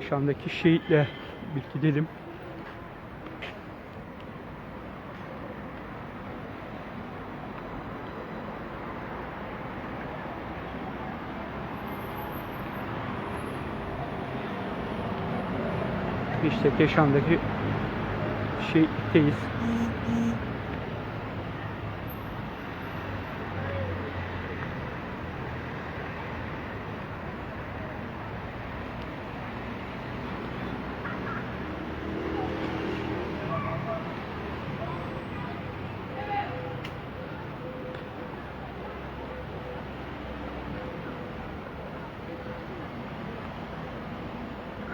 Keşan'daki şehitle bir gidelim. İşte Keşan'daki şehitteyiz.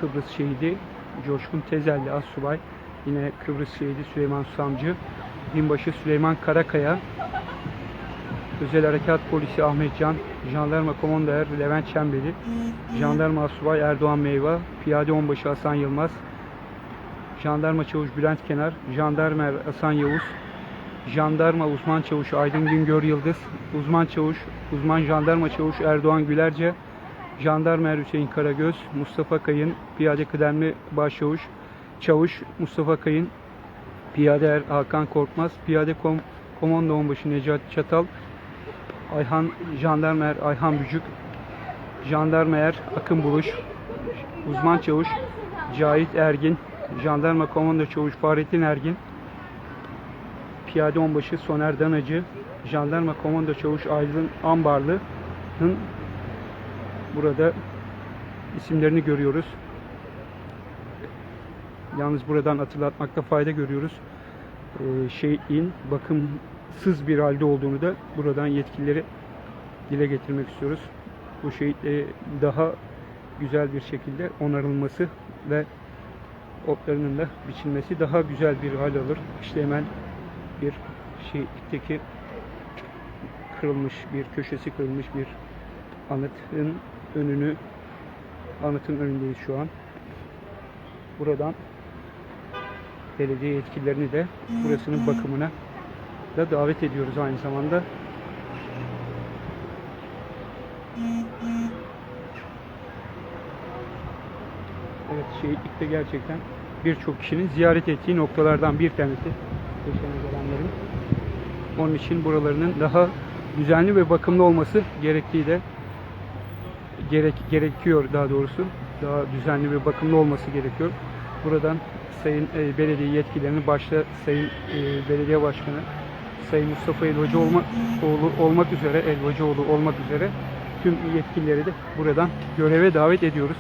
Kıbrıs şehidi Coşkun Tezelli Assubay, yine Kıbrıs şehidi Süleyman Susamcı, binbaşı Süleyman Karakaya, Özel Harekat Polisi Ahmet Can, Jandarma Komandoer Levent Çembeli, Jandarma Assubay Erdoğan Meyva, Piyade Onbaşı Hasan Yılmaz, Jandarma Çavuş Bülent Kenar, Jandarma Hasan Yavuz, Jandarma Uzman Çavuş Aydın Güngör Yıldız, Uzman Çavuş, Uzman Jandarma Çavuş Erdoğan Gülerce, Jandarma Er Hüseyin Karagöz, Mustafa Kayın, Piyade Kıdemli Başçavuş, Çavuş Mustafa Kayın, Piyade Er Hakan Korkmaz, Piyade Kom Komando Onbaşı Necati Çatal, Ayhan Jandarma Er Ayhan Bücük, Jandarma Er Akın Buluş, Uzman Çavuş Cahit Ergin, Jandarma Komando Çavuş Fahrettin Ergin, Piyade Onbaşı Soner Danacı, Jandarma Komando Çavuş Aydın Ambarlı'nın burada isimlerini görüyoruz. Yalnız buradan hatırlatmakta fayda görüyoruz. Ee, şehitliğin bakımsız bir halde olduğunu da buradan yetkilileri dile getirmek istiyoruz. Bu şehitliğe daha güzel bir şekilde onarılması ve otlarının da biçilmesi daha güzel bir hal alır. İşte hemen bir şehitlikteki kırılmış bir köşesi kırılmış bir anıtın önünü anıtın önündeyiz şu an. Buradan belediye yetkililerini de burasının bakımına da davet ediyoruz aynı zamanda. Evet şehitlikte gerçekten birçok kişinin ziyaret ettiği noktalardan bir tanesi. Yaşayan gelenlerin. Onun için buralarının daha düzenli ve bakımlı olması gerektiği de gerek gerekiyor daha doğrusu. Daha düzenli ve bakımlı olması gerekiyor. Buradan Sayın e, Belediye yetkililerini başta Sayın e, Belediye Başkanı Sayın Mustafa Elvacıoğlu olma, olmak üzere Elvacıoğlu olmak üzere tüm yetkilileri de buradan göreve davet ediyoruz.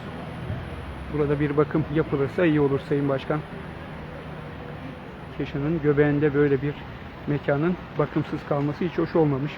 Burada bir bakım yapılırsa iyi olur Sayın Başkan. Keşan'ın göbeğinde böyle bir mekanın bakımsız kalması hiç hoş olmamış.